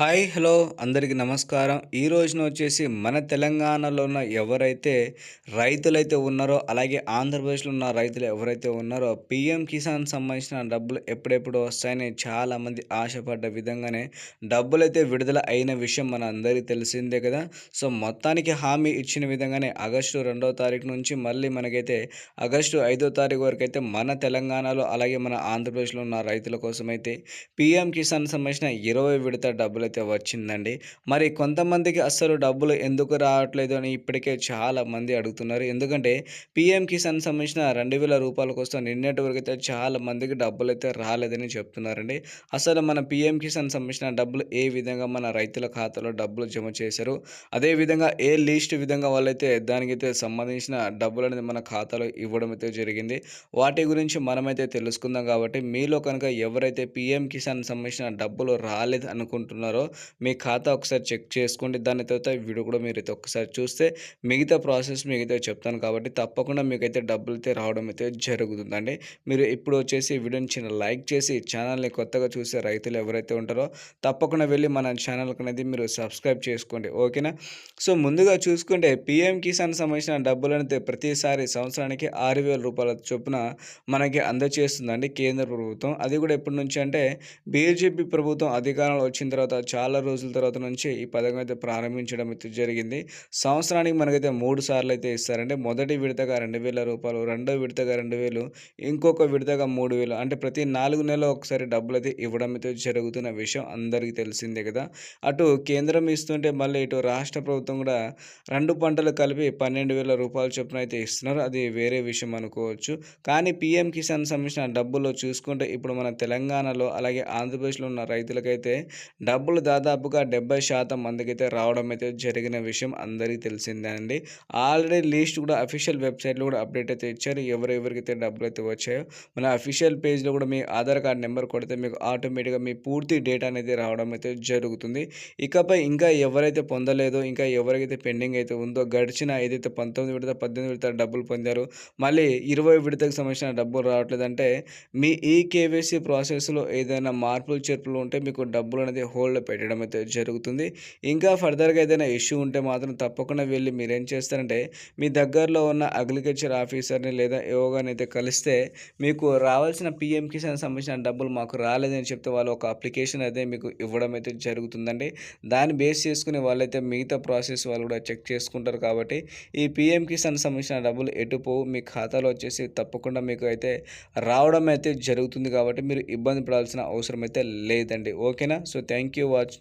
Hi hello అందరికీ నమస్కారం. ఈ రోజున వచ్చేసి మన తెలంగాణలో ఉన్న ఎవరైతే రైతులైతే ఉన్నారో అలాగే ఆంధ్రప్రదేశ్లో ఉన్న రైతులు ఎవరైతే ఉన్నారో పిఎం కిసాన్ సంబంధించిన డబ్బులు ఎప్పుడెప్పుడు వస్తాయని చాలామంది ఆశపడ్డ విధంగానే డబ్బులు అయితే విడుదల అయిన విషయం మన అందరికీ తెలిసిందే కదా. సో మొత్తానికి హామీ ఇచ్చిన విధంగానే ఆగస్టు రెండవ తారీఖు నుంచి మళ్ళీ మనకైతే ఆగస్టు ఐదో తారీఖు వరకు అయితే మన తెలంగాణలో అలాగే మన ఆంధ్రప్రదేశ్లో ఉన్న రైతుల కోసం అయితే పిఎం కిసాన్ సంబంధించిన ఇరవై విడత డబ్బులు అయితే వచ్చిందండి. మరి కొంతమందికి అస్సలు డబ్బులు ఎందుకు రావట్లేదు అని ఇప్పటికే చాలా మంది అడుగుతున్నారు. ఎందుకంటే పిఎం కిసాన్ సంబంధించిన రెండు వేల రూపాయల కోసం నిన్నటి వరకు అయితే చాలా మందికి డబ్బులు అయితే రాలేదని చెప్తున్నారండి. అసలు మన పిఎం కిసాన్ సంబంధించిన డబ్బులు ఏ విధంగా మన రైతుల ఖాతాలో డబ్బులు జమ చేశారు? అదేవిధంగా ఏ లీస్ట్ విధంగా వాళ్ళైతే దానికైతే సంబంధించిన డబ్బులు అనేది మన ఖాతాలో ఇవ్వడం అయితే జరిగింది. వాటి గురించి మనమైతే తెలుసుకుందాం కాబట్టి మీలో కనుక ఎవరైతే పిఎం కిసాన్ సంబంధించిన డబ్బులు రాలేదు అనుకుంటున్నారో మీ ఖాతా ఒకసారి చెక్ చేసుకోండి. దాని తర్వాత వీడియో కూడా మీరు అయితే ఒకసారి చూస్తే మిగతా ప్రాసెస్ మీకైతే చెప్తాను కాబట్టి తప్పకుండా మీకైతే డబ్బులు అయితే రావడం అయితే జరుగుతుందండి. మీరు ఇప్పుడు వచ్చేసి వీడియోని చిన్న లైక్ చేసి ఛానల్ని కొత్తగా చూసే రైతులు ఎవరైతే ఉంటారో తప్పకుండా వెళ్ళి మన ఛానల్కి అనేది మీరు సబ్స్క్రైబ్ చేసుకోండి. ఓకేనా? సో ముందుగా చూసుకుంటే పిఎం కిసాన్ సంబంధించిన డబ్బులు అయితే ప్రతిసారి సంవత్సరానికి ఆరు వేల రూపాయల చొప్పున మనకి అందజేస్తుందండి కేంద్ర ప్రభుత్వం. అది కూడా ఎప్పటి నుంచి అంటే బీజేపీ ప్రభుత్వం అధికారంలో వచ్చిన తర్వాత చాలా రోజుల తర్వాత నుంచి ఈ పథకం అయితే ప్రారంభించడం అయితే జరిగింది. సంవత్సరానికి మనకైతే మూడు సార్లు అయితే ఇస్తారంటే మొదటి విడతగా రెండు వేల రూపాయలు రెండో విడతగా రెండు వేలు ఇంకొక విడతగా మూడు వేలు అంటే ప్రతి నాలుగు నెలలు ఒకసారి డబ్బులు అయితే ఇవ్వడం అయితే జరుగుతున్న విషయం అందరికీ తెలిసిందే కదా. అటు కేంద్రం ఇస్తుంటే మళ్ళీ ఇటు రాష్ట్ర ప్రభుత్వం కూడా రెండు పంటలు కలిపి పన్నెండు వేల రూపాయల చొప్పున అయితే ఇస్తున్నారు. అది వేరే విషయం అనుకోవచ్చు. కానీ పిఎం కిసాన్ సంబంధించిన డబ్బులు చూసుకుంటే ఇప్పుడు మన తెలంగాణలో అలాగే ఆంధ్రప్రదేశ్లో ఉన్న రైతులకైతే డబ్బులు దాదాపుగా డెబ్బై శాతం మందికైతే రావడం అయితే జరిగిన విషయం అందరికీ తెలిసిందే అండి ఆల్రెడీ లీస్ట్ కూడా అఫీషియల్ వెబ్సైట్లో కూడా అప్డేట్ అయితే ఇచ్చారు. ఎవరెవరికైతే డబ్బులు అయితే వచ్చాయో మన అఫీషియల్ పేజ్లో కూడా మీ ఆధార్ కార్డ్ నెంబర్ కొడితే మీకు ఆటోమేటిక్గా మీ పూర్తి డేటా అనేది రావడం అయితే జరుగుతుంది. ఇకపై ఇంకా ఎవరైతే పొందలేదో ఇంకా ఎవరికైతే పెండింగ్ అయితే ఉందో గడిచిన ఏదైతే పంతొమ్మిది విడత పద్దెనిమిది విడత డబ్బులు పొందారో మళ్ళీ ఇరవై విడతకు సంబంధించిన డబ్బులు రావట్లేదంటే మీ ఈ కేవైసీ ప్రాసెస్లో ఏదైనా మార్పులు చేర్పులు ఉంటే మీకు డబ్బులు అనేది హోల్డ్ పెట్టడం అయితే జరుగుతుంది. ఇంకా ఫర్దర్గా ఏదైనా ఇష్యూ ఉంటే మాత్రం తప్పకుండా వెళ్ళి మీరేం చేస్తారంటే మీ దగ్గరలో ఉన్న అగ్రికల్చర్ ఆఫీసర్ని లేదా యోగాని అయితే కలిస్తే మీకు రావాల్సిన పిఎం కిసాన్ సంబంధించిన డబ్బులు మాకు రాలేదని చెప్తే వాళ్ళు ఒక అప్లికేషన్ అయితే మీకు ఇవ్వడం అయితే జరుగుతుందండి. దాన్ని బేస్ చేసుకుని వాళ్ళైతే మిగతా ప్రాసెస్ వాళ్ళు కూడా చెక్ చేసుకుంటారు కాబట్టి ఈ పిఎం కిసాన్ సంబంధించిన డబ్బులు ఎటు పోవు మీ ఖాతాలో వచ్చేసి తప్పకుండా మీకు అయితే రావడం అయితే జరుగుతుంది కాబట్టి మీరు ఇబ్బంది పడాల్సిన అవసరం అయితే లేదండి. ఓకేనా? So thank you watch